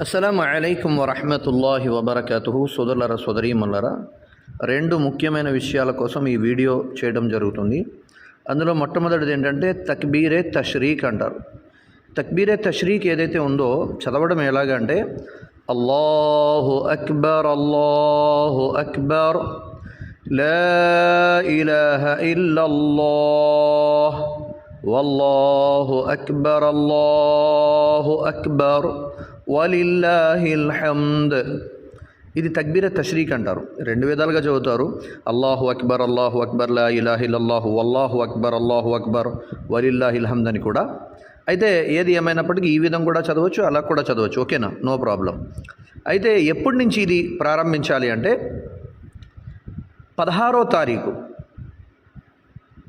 అస్సలం అయికం వరహమతుల్లాహి వబర్కతు సోదరులర సోదరీమల్లరా రెండు ముఖ్యమైన విషయాల కోసం ఈ వీడియో చేయడం జరుగుతుంది. అందులో మొట్టమొదటిది ఏంటంటే తక్బీరే తష్రీక్ అంటారు. తక్బీరే తష్రీక్ ఏదైతే ఉందో చదవడం ఎలాగంటే అల్లాహు అక్బర్ అల్లాహు అక్బర్ లా ఇలాహ ఇల్లల్లాహ్ والله అక్బర్ الله అక్బర్ ولله హమ్ద్ ఇది తక్బీర తష్రీక్ అంటారు. రెండు విధాలుగా చదువుతారు. అల్లాహు అక్బర్ అల్లాహు అక్బర్ లా ఇలాహిల్ అల్లాహు అక్బర్ అల్లాహు అక్బర్ వలిల్లాహిల్హమ్ద్ అని కూడా. అయితే ఏది ఏమైనప్పటికీ ఈ విధం కూడా చదవచ్చు అలా కూడా చదవచ్చు. ఓకేనా? No problem. అయితే ఎప్పటి నుంచి ఇది ప్రారంభించాలి అంటే పదహారో తారీఖు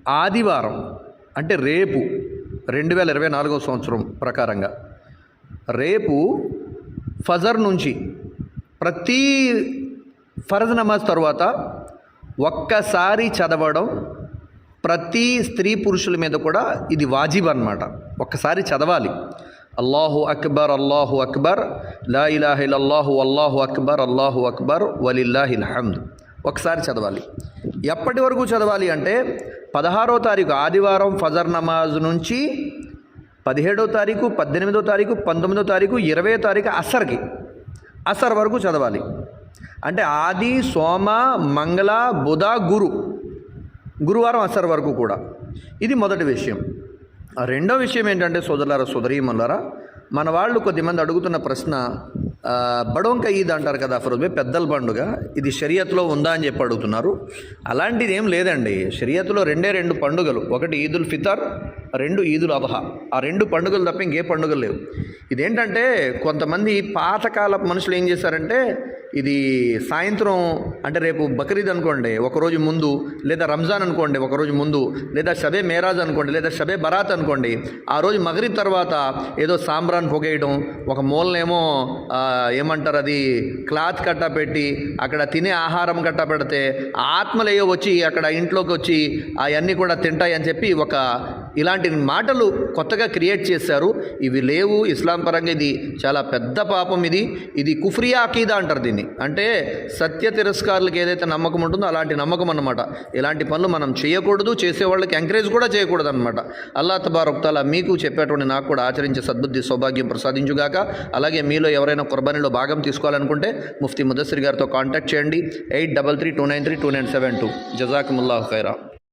ఆదివారం. అంటే రేపు రెండు వేల ఇరవై నాలుగో సంవత్సరం ప్రకారంగా రేపు ఫజర్ నుంచి ప్రతి ఫరజ్ నమాజ్ తర్వాత ఒక్కసారి చదవడం ప్రతి స్త్రీ పురుషుల మీద కూడా ఇది వాజిబ్ అనమాట ఒక్కసారి చదవాలి. అల్లాహు అక్బర్ అల్లాహు అక్బర్ లా ఇలాహిల్ అల్లాహు అల్లాహు అక్బర్ అల్లాహు అక్బర్ వలిల్లాహిల్ హమ్ద్. ఒకసారి చదవాలి. ఎప్పటి వరకు చదవాలి అంటే పదహారో తారీఖు ఆదివారం ఫజర్ నమాజ్ నుంచి పదిహేడో తారీఖు పద్దెనిమిదో తారీఖు పంతొమ్మిదో తారీఖు ఇరవై తారీఖు అసర్కి అసర్ వరకు చదవాలి. అంటే ఆది సోమ మంగళ బుధ గురు గురువారం అసర్ వరకు కూడా. ఇది మొదటి విషయం. ఆ రెండో విషయం ఏంటంటే సోదరులారా సోదరీమల్లారా మన వాళ్ళు కొద్దిమంది అడుగుతున్న ప్రశ్న బడోంక ఈద్ అంటారు కదా ఫరోజే పెద్దల పండుగ. ఇది షరియత్లో ఉందా అని చెప్పి అడుగుతున్నారు. అలాంటిది ఏం లేదండి. షరియత్లో రెండే రెండు పండుగలు. ఒకటి ఈదుల్ ఫితర్ రెండు ఈదుల్ అదహా ఆ రెండు పండుగలు తప్ప ఇంకే పండుగలు లేవు. ఇదేంటంటే కొంతమంది పాతకాలపు మనుషులు ఏం చేశారంటే ఇది సాయంత్రం అంటే రేపు బక్రీద్ అనుకోండి ఒకరోజు ముందు లేదా రంజాన్ అనుకోండి ఒకరోజు ముందు లేదా షబే మేరాజ్ అనుకోండి లేదా షబే బరాత్ అనుకోండి ఆ రోజు మగరిబ్ తర్వాత ఏదో సాంబ్రాన్ పొగేయడం ఒక మూలనేమో ఏమంటారు అది క్లాత్ కట్ట పెట్టి అక్కడ తినే ఆహారం కట్ట పెడితే ఆత్మలేయో వచ్చి అక్కడ ఇంట్లోకి వచ్చి అవన్నీ కూడా తింటాయి అని చెప్పి ఒక ఇలాంటి మాటలు కొత్తగా క్రియేట్ చేశారు. ఇవి లేవు. ఇస్లాం పరంగా ఇది చాలా పెద్ద పాపం ఇది. ఇది కుఫ్రియా అకీదా అంటారు దీన్ని. అంటే సత్య తిరస్కారులకు ఏదైతే నమ్మకం ఉంటుందో అలాంటి నమ్మకం అన్నమాట. ఇలాంటి పనులు మనం చేయకూడదు. చేసేవాళ్ళకి ఎంకరేజ్ కూడా చేయకూడదు అనమాట అల్లా తబారొక్తాల మీకు చెప్పేటువంటి నాకు కూడా ఆచరించే సద్బుద్ధి సౌభాగ్యం ప్రసాదించుగాక. అలాగే మీలో ఎవరైనా కుర్బానీలో భాగం తీసుకోవాలనుకుంటే ముఫ్తీ ముదస్సిర్ గారితో కాంటాక్ట్ చేయండి. Eight double three two nine three two nine seven two. జజాకముల్లాహ్ ఖైరా.